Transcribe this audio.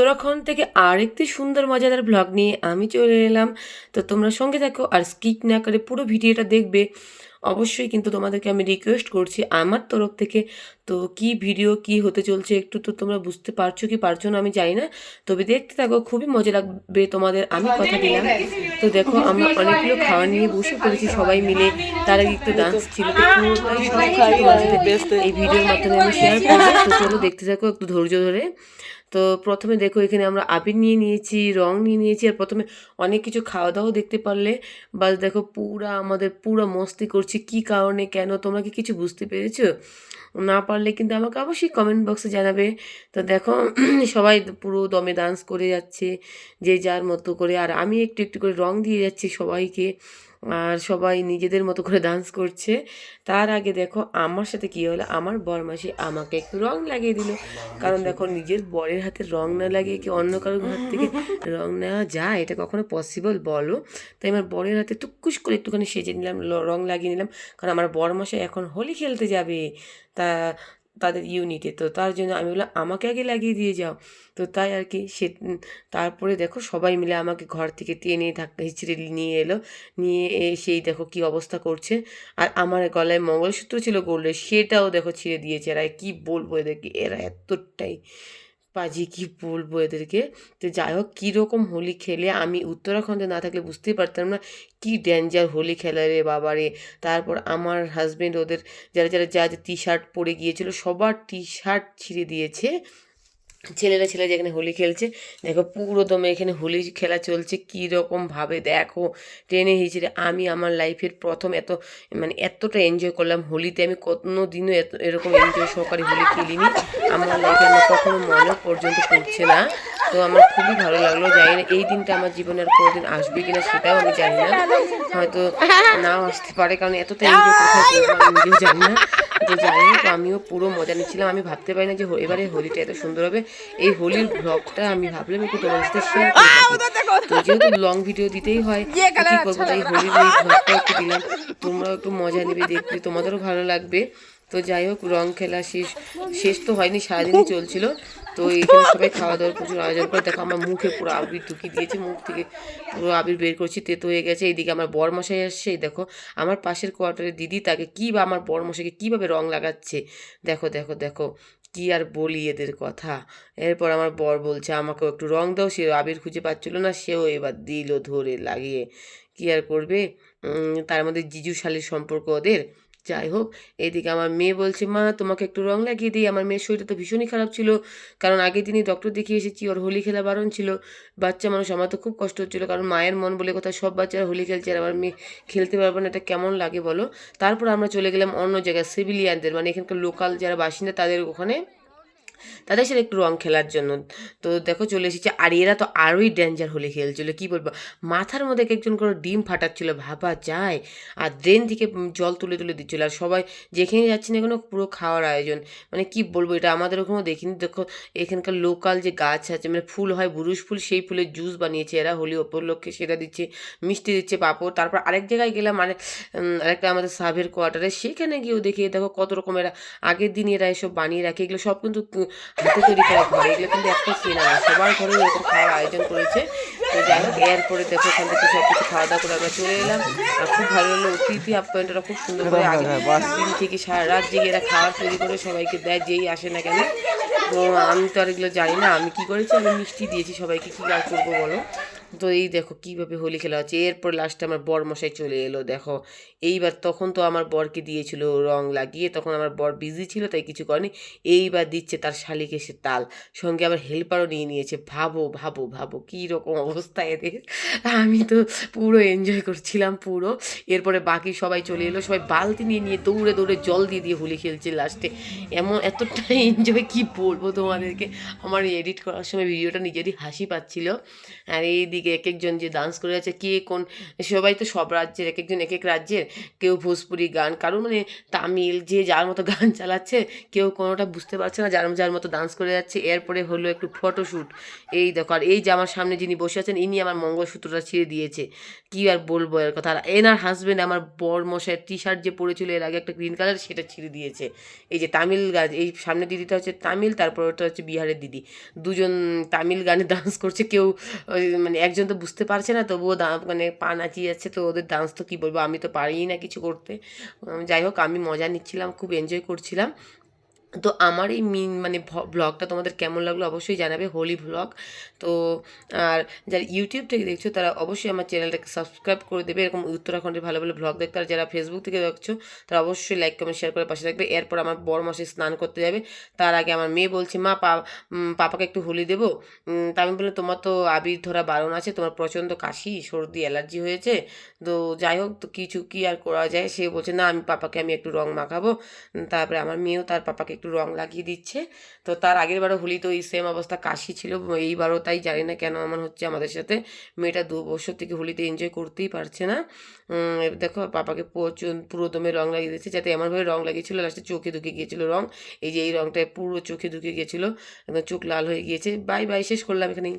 উত্তরাখণ্ড থেকে আরেকটি সুন্দর মজাদার ব্লগ নিয়ে আমি চলে এলাম। তো তোমরা সঙ্গে থাকো আর স্কিপ না করে পুরো ভিডিওটা দেখবে। অবশ্যই কিন্তু তোমাদেরকে আমি রিকোয়েস্ট করছি আমার তরফ থেকে। তো কি ভিডিও কি হতে চলছে একটু তো তোমরা বুঝতে পারছ কি পারছ না আমি জানি না। তবে দেখতে থাকো খুবই মজা লাগবে তোমাদের আমি কথা দিলাম। তো দেখো আমরা অনেকগুলো খাওয়া নিয়ে বসে পড়েছি সবাই মিলে। তার আগে একটু ডান্স ছিল এই ভিডিওর মাধ্যমে আমি শেয়ার করব। তো চলো দেখতে থাকো একটু ধৈর্য ধরে। তো প্রথমে দেখো এখানে আমরা আবির নিয়ে নিয়েছি, রং নিয়ে নিয়েছি আর প্রথমে অনেক কিছু খাওয়া দাওয়াও দেখতে পারলে। বাস দেখো পুরা আমাদের পুরা মস্তি করছি, কি কারণে, কেন, তোমরা কি কিছু বুঝতে পেরেছ? না পারলে কিন্তু আমাকে অবশ্যই কমেন্ট বক্সে জানাবে। তো দেখো সবাই পুরো দমে ডান্স করে যাচ্ছে, যে যার মতো করে। আর আমি একটু একটু করে রং দিয়ে যাচ্ছি সবাইকে। আর সবাই নিজেদের মতো করে ডান্স করছে। তার আগে দেখো আমার সাথে কী হলো? আমার বরমাসি আমাকে একটু রং লাগিয়ে দিল। কারণ দেখো নিজের বরের হাতে রং না লাগিয়ে কি অন্য কারোর হাত থেকে রং নেওয়া যায়? এটা কখনো পসিবল বলো? তাই আমার বরের হাতে টুকুস করে একটুখানি সেজে নিলাম রং লাগিয়ে নিলাম। কারণ আমার বরমাসাই এখন হোলি খেলতে যাবে। তা তাদের ইউনিটে তো তার জন্য আমি বললাম, আমাকে আগে লাগিয়ে দিয়ে যাও। তো তাই আর কি সে তারপরে দেখো সবাই মিলে আমাকে ঘর থেকে টেনে ধাক্কা হিচড়ে নিয়ে এলো। নিয়ে সেই দেখো কি অবস্থা করছে। আর আমার গলায় মঙ্গলসূত্র ছিল গোল্ডের, সেটাও দেখো ছিঁড়ে দিয়েছে। এরা কি বলব এদেরকে? এরা এতটাই পাজি কি বলব এদেরকে? তো যাই হোক কীরকম হোলি খেলে? আমি উত্তরাখণ্ডে না থাকলে বুঝতেই পারতাম না কি ড্যাঞ্জার হোলি খেলা রে বাবা রে। তারপর আমার হাজব্যান্ড ওদের, যারা যারা যা যা টি শার্ট পরে গিয়েছিল, সবার টি শার্ট ছিঁড়ে দিয়েছে। ছেলেরা ছেলে যেখানে হোলি খেলছে, দেখো পুরো দমে এখানে হোলি খেলা চলছে, কী রকমভাবে দেখো ট্রেনে হিচড়ে। আমি আমার লাইফের প্রথম এত মানে এতটা এনজয় করলাম হোলিতে, আমি কোনো দিনও এত, এরকম এনজয় সহকারে হোলি খেলিনি। আমার লাইফে আমার কখনো মনে পর্যন্ত পড়ছে না। তো আমার খুবই ভালো লাগল, জানি না এই দিনটা আমার জীবনে আর কোনোদিন আসবে কিনা সেটাও আমি জানি না। হয়তো নাও আসতে পারে, কারণ এতটা এনজয় কোথায় আমি জানি না। তো যাই হোক আমিও পুরো মজা নিচ্ছিলাম। আমি ভাবতে পারি না যে এবারে হোলিটা এত সুন্দর হবে। এই হোলির ব্লগটা আমি ভাবলাম একটু তোমার সাথে শেয়ার তো যেহেতু লং ভিডিও দিতেই হয় কি করব? তাই হোলির এই ব্লগটা একটু দিলাম। তোমরাও একটু মজা নেবে দেখবে তোমাদেরও ভালো লাগবে। তো যাই হোক রং খেলা শেষ শেষ তো হয়নি সারাদিনই চলছিল। তো এইখানে সবাই খাওয়া দাওয়ার প্রচুর আয়োজন করে। দেখো আমার মুখে পুরো আবির ঢুকিয়ে দিয়েছে, মুখ থেকে পুরো আবির বের করছি, তেতো হয়ে গেছে। এইদিকে আমার বরমশাই আসছে, দেখো। আমার পাশের কোয়ার্টারের দিদি তাকে কী বা আমার বরমশাইকে কীভাবে রং লাগাচ্ছে? দেখো দেখো দেখো। কি আর বলি এদের কথা। এরপর আমার বর বলছে, আমাকেও একটু রং দাও, সে আবির খুঁজে পাচ্ছিল না, সেও এবার দিল ধরে লাগিয়ে। কি আর করবে? তার মধ্যে জিজু শালির সম্পর্ক ওদের। যাই হোক, এদিকে আমার মেয়ে বলছে, মা, তোমাকে একটু রং লাগিয়ে দিই। আমার মেয়ের শরীরটা তো ভীষণই খারাপ ছিল। কারণ আগের দিনই ডক্টর দেখিয়ে এসেছি ওর হোলি খেলা বারণ ছিল। বাচ্চা মানুষ, আমার তো খুব কষ্ট হচ্ছিল। কারণ মায়ের মন বলে কথা, সব বাচ্চারা হোলি খেলছে আর আমার মেয়ে খেলতে পারবে না। এটা কেমন লাগে বলো? তারপর আমরা চলে গেলাম অন্য জায়গায় সিভিলিয়ানদের মানে এখানকার লোকাল যারা বাসিন্দা, তাদের ওখানে তাদের সাথে একটু রং খেলার জন্য। তো দেখো চলে এসেছে, আর এরা তো আরোই ডেঞ্জার হলে খেলছিল, কি বলব? মাথার মধ্যে এক একজন করে ডিম ফাটাচ্ছিল, ভাবা যায়। আর ড্রেন থেকে জল তুলে তুলে দিচ্ছিল, আর সবাই যেখানে যাচ্ছে না কেন পুরো খাওয়ার আয়োজন। মানে কি বলব এটা, আমাদের ওখানেও দেখিনি। দেখো এখানকার লোকাল যে গাছ আছে মানে ফুল হয় বুরুশ ফুল, সেই ফুলের জুস বানিয়েছে এরা, হোলি উপলক্ষে সেটা দিচ্ছে, মিষ্টি দিচ্ছে, পাঁপড়। তারপর আরেক জায়গায় গেলাম মানে আরেকটা আমাদের সাবের কোয়ার্টারে সেখানে গিয়েও দেখি, দেখো কত রকম এরা আগের দিন এরা এসব বানিয়ে রাখে, এগুলো সব কিন্তু হাতে তৈরি করা ঘর। এগুলো কিন্তু একটা সিনা না সবার ঘরে এরকম খাওয়ার আয়োজন করেছে। তো যাই হোক এরপরে দেখো ওখান থেকে সব কিছু খাওয়া দাওয়া করে আমরা চলে এলাম। আর খুব ভালো লাগল অতিথি আপ্যায়নটা খুব সুন্দর করে আগে দিন থেকে সারা রাত জেগে এরা খাওয়ার তৈরি করে সবাইকে দেয় যেই আসে না কেন। তো আমি তো আর এগুলো জানি না আমি কি করেছি? আমি মিষ্টি দিয়েছি সবাইকে কী আর করব বলো? তো এই দেখো কীভাবে হোলি খেলা হচ্ছে। এরপর লাস্টে আমার বর মশাই চলে এলো, দেখো। এইবার তখন তো আমার বরকে দিয়েছিল রং লাগিয়ে, তখন আমার বর বিজি ছিল, তাই কিছু করেনি। এইবার দিচ্ছে তার শালিকে সে তাল, সঙ্গে আবার হেল্পারও নিয়ে নিয়েছে। ভাবো ভাবো ভাবো, কী রকম অবস্থা এদের। আমি তো পুরো এনজয় করছিলাম পুরো। এরপরে বাকি সবাই চলে এলো, সবাই বালতি নিয়ে নিয়ে দৌড়ে দৌড়ে জল দিয়ে দিয়ে হোলি খেলছে লাস্টে এমন এতটা এনজয় কি বলব তোমাদেরকে? আমার এডিট করার সময় ভিডিওটা নিজেরই হাসি পাচ্ছিল। আর এইদিকে এক একজন যে ডান্স করে আছে, কে কোন, সবাই তো সব রাজ্যের এক একজন এক এক রাজ্যের, কেউ ভোজপুরি গান কারও মানে তামিল যে যার মতো গান চালাচ্ছে, কেউ কোনোটা বুঝতে পারছে না, যার যার মতো ডান্স করে যাচ্ছে। এরপরে হলো একটু ফটোশ্যুট এই দেখো, আর এই যে আমার সামনে যিনি বসে আছেন, ইনি আমার মঙ্গলসূত্রটা ছিঁড়ে দিয়েছে। কি আর বলব এর কথা? আর এনার হাজবেন্ড আমার বর মশাইয়ের টি শার্ট যে পরেছিল, এর আগে একটা গ্রিন কালার সেটা ছিঁড়ে দিয়েছে। এই যে তামিল গাছ এই সামনে দিদিটা হচ্ছে তামিল, তারপর ওটা হচ্ছে বিহারের দিদি। দুজন তামিল গানে ডান্স করছে, কেউ মানে একজন তো বুঝতে পারছে না, তবুও দা মানে পা নাচিয়ে যাচ্ছে, তো ওদের ডান্স তো কী বলব? আমি তো পারিই না কিছু করতে। যাই হোক, আমি মজা নিচ্ছিলাম, খুব এনজয় করছিলাম। তো আমার এই মিন মানে ব্লগটা তোমাদের কেমন লাগল অবশ্যই জানাবে হোলি ব্লগ তো আর যারা ইউটিউব থেকে দেখছ, তারা অবশ্যই আমার চ্যানেলটাকে সাবস্ক্রাইব করে দেবে। এরকম উত্তরাখণ্ডের ভালো ভালো ব্লগ দেখতে। আর যারা ফেসবুক থেকে দেখছ, তারা অবশ্যই লাইক কমেন্ট শেয়ার করে পাশে থাকবে। এরপর আমার বড় মাসে স্নান করতে যাবে। তার আগে আমার মেয়ে বলছে, মা পাপাকে একটু হোলি দেবো? তা আমি বললাম, তোমার তো আবির ধরা বারণ আছে। তোমার প্রচণ্ড কাশি, সর্দি, অ্যালার্জি হয়েছে। তো যাই হোক, তো কিছু কি আর করা যায়? সে বলছে, না, আমি পাপাকে, আমি একটু রং মাখাবো। তারপরে আমার মেয়েও তার পাপাকে একটু রং লাগিয়ে দিচ্ছে। তো তার আগের বারও হোলি তো এই সেম অবস্থা, কাশি ছিল। এইবারও তাই জানি না কেন আমার হচ্ছে। আমাদের সাথে মেয়েটা দু বছর থেকে হোলিতে এনজয় করতেই পারছে না। দেখো পাপাকে প্রচুর, পুরো দমে রং লাগিয়ে দিচ্ছে যাতে এমনভাবে রং লাগিয়েছিল লাস্টে চোখে ঢুকে গিয়েছিল রং। এই যে এই রংটা পুরো চোখে ঢুকে গিয়েছিল, একদম চোখ লাল হয়ে গিয়েছে। বাই বাই শেষ করলাম এখানেই।